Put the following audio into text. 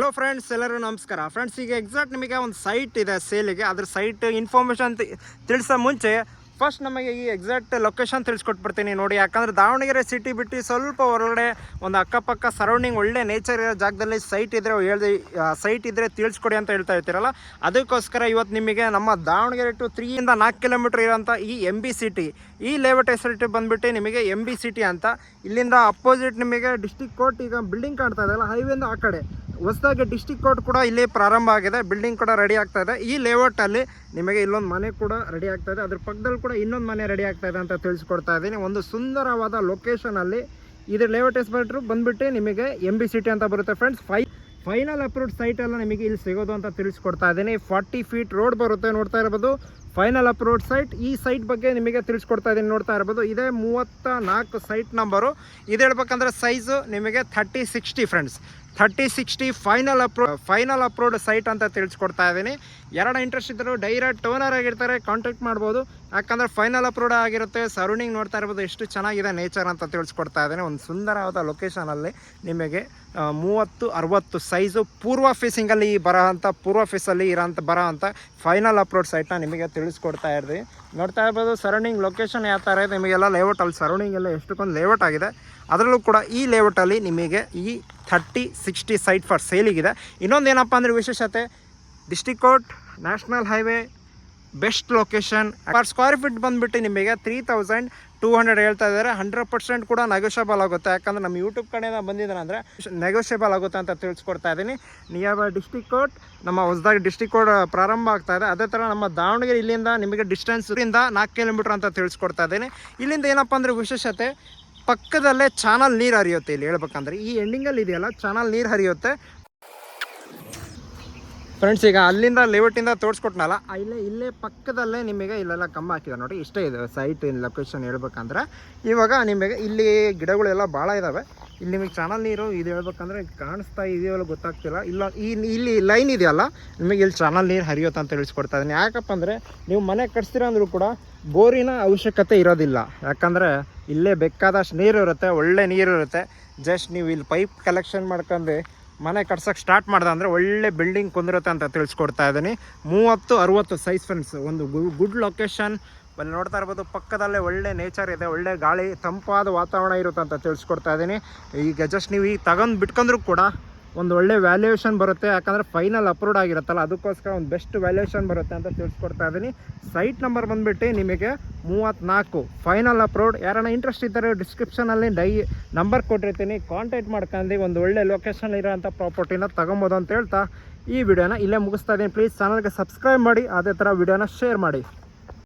Hello friends ಎಲ್ಲರೂ ನಮಸ್ಕಾರ. Friends ಈಗ ಎಕ್ಸಾಕ್ಟ್ ನಿಮಗೆ ಒಂದು ಸೈಟ್ ಇದೆ ಸೇಲಿಗೆ ಅದ್ರ ಸೈಟ್ ಇನ್ಫಾರ್ಮೇಷನ್ ತಿಳಿಸೋ ಮುಂಚೆ ಫಸ್ಟ್ ನಮಗೆ ಈ ಎಕ್ಸಾಕ್ಟ್ ಲೊಕೇಶನ್ ತಿಳಿಸ್ಕೊಟ್ಬಿಡ್ತೀನಿ ನೋಡಿ. ಯಾಕಂದರೆ ದಾವಣಗೆರೆ ಸಿಟಿ ಬಿಟ್ಟು ಸ್ವಲ್ಪ ಹೊರಗಡೆ ಒಂದು ಅಕ್ಕಪಕ್ಕ ಸರೌಂಡಿಂಗ್ ಒಳ್ಳೆ ನೇಚರ್ ಇರೋ ಜಾಗದಲ್ಲಿ ಸೈಟ್ ಇದ್ದರೆ ಹೇಳಿ ಸೈಟ್ ಇದ್ದರೆ ತಿಳಿಸ್ಕೊಡಿ ಅಂತ ಹೇಳ್ತಾ ಇರ್ತೀರಲ್ಲ? ಅದಕ್ಕೋಸ್ಕರ ಇವತ್ತು ನಿಮಗೆ ನಮ್ಮ ದಾವಣಗೆರೆ ಟು ತ್ರೀಯಿಂದ ನಾಲ್ಕು ಕಿಲೋಮೀಟ್ರ್ ಇರೋಂಥ ಈ ಎಂ ಬಿ ಸಿಟಿ ಈ ಲೇಔಟ್ ಹೆಸರಿಟ್ಟು ಬಂದುಬಿಟ್ಟು ನಿಮಗೆ ಎಂ ಬಿ ಸಿಟಿ ಅಂತ. ಇಲ್ಲಿಂದ ಅಪೋಸಿಟ್ ನಿಮಗೆ ಡಿಸ್ಟಿಕ್ ಕೋರ್ಟ್ ಈಗ ಬಿಲ್ಡಿಂಗ್ ಕಾಣ್ತಾ ಇದೆಯಲ್ಲ ಹೈವೇಯಿಂದ ಆ ಕಡೆ. ಹೊಸದಾಗಿ ಡಿಸ್ಟಿಕ್ ಕೋರ್ಟ್ ಕೂಡ ಇಲ್ಲಿ ಪ್ರಾರಂಭ ಆಗಿದೆ. ಬಿಲ್ಡಿಂಗ್ ಕೂಡ ರೆಡಿ ಆಗ್ತಾ ಇದೆ. ಈ ಲೇಔಟ್ ಅಲ್ಲಿ ನಿಮಗೆ ಇಲ್ಲೊಂದು ಮನೆ ಕೂಡ ರೆಡಿ ಆಗ್ತಾ ಇದೆ. ಅದ್ರ ಪಕ್ಕದಲ್ಲಿ ಕೂಡ ಇನ್ನೊಂದು ಮನೆ ರೆಡಿ ಆಗ್ತಾ ಇದೆ ಅಂತ ತಿಳಿಸ್ಕೊಡ್ತಾ ಇದ್ದೀನಿ. ಒಂದು ಸುಂದರವಾದ ಲೊಕೇಶನಲ್ಲಿ ಇದ್ರ ಲೇಔಟ್ ಹೆಸರು ಬಂದ್ಬಿಟ್ಟು ನಿಮಗೆ ಎಂ ಬಿ ಸಿಟಿ ಅಂತ ಬರುತ್ತೆ ಫ್ರೆಂಡ್ಸ್ ಫೈ ಫೈನಲ್ ಅಪ್ರೂವ್ಡ್ ಸೈಟ್ ಎಲ್ಲ ನಿಮಗೆ ಇಲ್ಲಿ ಸಿಗೋದು ಅಂತ ತಿಳಿಸ್ಕೊಡ್ತಾ ಇದ್ದೀನಿ. ಫಾರ್ಟಿ ಫೀಟ್ ರೋಡ್ ಬರುತ್ತೆ ನೋಡ್ತಾ ಇರ್ಬೋದು. ಫೈನಲ್ ಅಪ್ರೂವ್ಡ್ ಸೈಟ್ ಈ ಸೈಟ್ ಬಗ್ಗೆ ನಿಮಗೆ ತಿಳಿಸ್ಕೊಡ್ತಾ ಇದ್ದೀನಿ ನೋಡ್ತಾ ಇರ್ಬೋದು. ಇದೇ ಮೂವತ್ತ ನಾಲ್ಕು ಸೈಟ್ ನಂಬರು ಇದು ಹೇಳ್ಬೇಕಂದ್ರೆ ಸೈಜು ನಿಮಗೆ thirty sixty friends thirty sixty final ಅಪ್ರೋ final approved site ಅಂತ ತಿಳಿಸ್ಕೊಡ್ತಾ ಇದ್ದೀನಿ ಎರಡು ಇಂಟ್ರೆಸ್ಟ್ ಇದ್ದರು ಡೈರೆಕ್ಟ್ ಓನರ್ ಆಗಿರ್ತಾರೆ ಕಾಂಟ್ಯಾಕ್ಟ್ ಮಾಡ್ಬೋದು. ಯಾಕಂದರೆ ಫೈನಲ್ ಅಪ್ರೋಡ್ ಆಗಿರುತ್ತೆ. ಸರೌಂಡಿಂಗ್ ನೋಡ್ತಾ ಇರ್ಬೋದು. ಎಷ್ಟು ಚೆನ್ನಾಗಿದೆ ನೇಚರ್ ಅಂತ ತಿಳಿಸ್ಕೊಡ್ತಾ ಇದ್ದೀನಿ ಒಂದು ಸುಂದರವಾದ ಲೊಕೇಶನಲ್ಲಿ ನಿಮಗೆ ಮೂವತ್ತು, ಅರವತ್ತು ಸೈಜು ಪೂರ್ವ ಫೇಸಿಂಗಲ್ಲಿ ಬರೋ ಅಂಥ ಪೂರ್ವ ಫೇಸಲ್ಲಿ ಇರೋಂಥ ಬರೋ ಅಂಥ ಫೈನಲ್ ಅಪ್ರೋಡ್ ಸೈಟ್ನ ನಿಮಗೆ ತಿಳಿಸ್ಕೊಡ್ತಾ ಇರ್ತೀವಿ ನೋಡ್ತಾ ಇರ್ಬೋದು ಸರೌಂಡಿಂಗ್ ಲೊಕೇಶನ್ ಯಾವ ಥರ ಇದೆ, ನಿಮಗೆಲ್ಲ ಲೇಔಟ್ ಅಲ್ಲಿ ಸರೌಂಡಿಂಗ್ ಎಲ್ಲ ಎಷ್ಟಕ್ಕೊಂದು ಲೇಔಟ್ ಆಗಿದೆ. ಅದರಲ್ಲೂ ಕೂಡ ಈ ಲೇಔಟಲ್ಲಿ ನಿಮಗೆ ಈ ಥರ್ಟಿ ಸಿಕ್ಸ್ಟಿ ಸೈಟ್ ಫಾರ್ ಸೇಲಿಗಿದೆ ಇನ್ನೊಂದು ಏನಪ್ಪ ಅಂದರೆ ವಿಶೇಷತೆ district court national highway best location per square feet ಬಂದುಬಿಟ್ಟು ನಿಮಗೆ ತ್ರೀ ತೌಸಂಡ್ ಟೂ ಹಂಡ್ರೆಡ್ ಹೇಳ್ತಾ ಇದ್ದಾರೆ. ಹಂಡ್ರೆಡ್ ಪರ್ಸೆಂಟ್ ಕೂಡ ನೆಗೋಷಿಯಬಲ್ ಆಗುತ್ತೆ. ಯಾಕಂದ್ರೆ ನಮ್ಮ ಯೂಟ್ಯೂಬ್ ಕಡೆಯಿಂದ ಬಂದಿದ್ದಾರೆ ಅಂದರೆ ನೆಗೋಷಿಯಬಲ್ ಆಗುತ್ತೆ ಅಂತ ತಿಳಿಸ್ಕೊಡ್ತಾ ಇದ್ದೀನಿ. ನಿಯರ್ ಡಿಸ್ಟಿಕ್ ಕೋರ್ಟ್ ನಮ್ಮ ಹೊಸದಾಗಿ ಡಿಸ್ಟಿಕ್ ಕೋರ್ಟ್ ಪ್ರಾರಂಭ ಆಗ್ತಾ ಇದೆ. ಅದೇ ಥರ ನಮ್ಮ ದಾವಣಗೆರೆ ಇಲ್ಲಿಂದ ನಿಮಗೆ ಡಿಸ್ಟೆನ್ಸ್ ಇಂದ ನಾಲ್ಕು ಕಿಲೋಮೀಟ್ರ್ ಅಂತ ತಿಳಿಸ್ಕೊಡ್ತಾ ಇದ್ದೀನಿ. ಇಲ್ಲಿಂದ ಏನಪ್ಪ ಅಂದರೆ ವಿಶೇಷತೆ, ಪಕ್ಕದಲ್ಲೇ ಚಾನಲ್ ನೀರು ಹರಿಯುತ್ತೆ ಇಲ್ಲಿ ಹೇಳ್ಬೇಕಂದ್ರೆ. ಈ ಎಂಡಿಂಗಲ್ಲಿ ಇದೆಯಲ್ಲ, ಚಾನಲ್ ನೀರು ಹರಿಯುತ್ತೆ. ಫ್ರೆಂಡ್ಸ್ ಈಗ ಅಲ್ಲಿಂದ ಲೇಔಟಿಂದ ತೋರಿಸ್ಕೊಟ್ನಲ್ಲ ಇಲ್ಲೇ ಇಲ್ಲೇ ಪಕ್ಕದಲ್ಲೇ ನಿಮಗೆ ಇಲ್ಲೆಲ್ಲ ಕಂಬ ಹಾಕಿದ್ದಾರೆ ನೋಡಿ, ಇಷ್ಟೇ ಇದೆ ಸೈಟ್ ಲೊಕೇಶನ್ ಹೇಳ್ಬೇಕಂದ್ರೆ. ಇವಾಗ ನಿಮಗೆ ಇಲ್ಲಿ ಗಿಡಗಳೆಲ್ಲ ಭಾಳ ಇದ್ದಾವೆ ಇಲ್ಲಿ ನಿಮಗೆ ಚಾನಲ್ ನೀರು ಇದು ಹೇಳ್ಬೇಕಂದ್ರೆ ಕಾಣಿಸ್ತಾ ಇದೆಯಲ್ಲ ಗೊತ್ತಾಗ್ತಿಲ್ಲ. ಇಲ್ಲ, ಈ, ಇಲ್ಲಿ ಲೈನ್ ಇದೆಯಲ್ಲ, ನಿಮಗೆ ಇಲ್ಲಿ ಚಾನಲ್ ನೀರು ಹರಿಯುತ್ತೆ ಅಂತ ತಿಳಿಸ್ಕೊಡ್ತಾ ಇದ್ದೀನಿ. ಯಾಕಪ್ಪ ಅಂದರೆ ನೀವು ಮನೆ ಕಟ್ಸ್ತೀರ ಅಂದರೂ ಕೂಡ ಬೋರಿನ ಅವಶ್ಯಕತೆ ಇರೋದಿಲ್ಲ. ಯಾಕಂದರೆ ಇಲ್ಲೇ ಬೇಕಾದಷ್ಟು ನೀರು ಇರುತ್ತೆ, ಒಳ್ಳೆ ನೀರು ಇರುತ್ತೆ. ಜಸ್ಟ್ ನೀವು ಇಲ್ಲಿ ಪೈಪ್ ಕಲೆಕ್ಷನ್ ಮಾಡ್ಕೊಂಡು ಮನೆ ಕಟ್ಸೋಕೆ ಸ್ಟಾರ್ಟ್ ಮಾಡ್ದೆ ಅಂದರೆ ಒಳ್ಳೆ ಬಿಲ್ಡಿಂಗ್ ಕುಂದಿರುತ್ತೆ ಅಂತ ತಿಳಿಸ್ಕೊಡ್ತಾ ಇದ್ದೀನಿ. ಮೂವತ್ತು, ಅರುವತ್ತು ಸೈಜ್ ಫ್ರೆಂಡ್ಸ್ ಒಂದು ಗುಡ್ ಲೊಕೇಶನ್ ಅಲ್ಲಿ ನೋಡ್ತಾ ಇರ್ಬೋದು, ಪಕ್ಕದಲ್ಲೇ ಒಳ್ಳೆ ನೇಚರ್ ಇದೆ, ಒಳ್ಳೆ ಗಾಳಿ, ತಂಪಾದ ವಾತಾವರಣ ಇರುತ್ತೆ ಅಂತ ತಿಳಿಸ್ಕೊಡ್ತಾ ಇದ್ದೀನಿ. ಈಗ ಜಸ್ಟ್ ನೀವು ಈಗ ತಗೊಂಡು ಬಿಟ್ಕೊಂಡ್ರು ಕೂಡ ಒಂದು ಒಳ್ಳೆ ವ್ಯಾಲ್ಯೂಯೇಷನ್ ಬರುತ್ತೆ, ಯಾಕಂದರೆ ಫೈನಲ್ ಅಪ್ರೂವ್ಡ್ ಆಗಿರುತ್ತಲ್ಲ, ಅದಕ್ಕೋಸ್ಕರ ಒಂದು ಬೆಸ್ಟ್ ವ್ಯಾಲ್ಯೂಯೇಷನ್ ಬರುತ್ತೆ ಅಂತ ತಿಳಿಸ್ಕೊಡ್ತಾ ಇದ್ದೀನಿ. ಸೈಟ್ ನಂಬರ್ ಬಂದುಬಿಟ್ಟು ನಿಮಗೆ ಮೂವತ್ತ್ನಾಲ್ಕು ಫೈನಲ್ ಅಪ್ರೂವ್ಡ್ ಯಾರನ್ನ ಇಂಟ್ರೆಸ್ಟ್ ಇದ್ದರೆ ಡಿಸ್ಕ್ರಿಪ್ಷನಲ್ಲಿ ಡೈ ನಂಬರ್ ಕೊಟ್ಟಿರ್ತೀನಿ. ಕಾಂಟ್ಯಾಕ್ಟ್ ಮಾಡ್ಕೊಂಡು ಒಂದು ಒಳ್ಳೆ ಲೊಕೇಶನ್ ಇರೋಂಥ ಪ್ರಾಪರ್ಟಿನ ತೊಗೊಬೋದು ಅಂತ ಹೇಳ್ತಾ ಈ ವಿಡಿಯೋನ ಇಲ್ಲೇ ಮುಗಿಸ್ತಾ ಇದ್ದೀನಿ. ಪ್ಲೀಸ್ ಚಾನಲ್ಗೆ ಸಬ್ಸ್ಕ್ರೈಬ್ ಮಾಡಿ, ಅದೇ ಥರ ವಿಡಿಯೋನ ಶೇರ್ ಮಾಡಿ.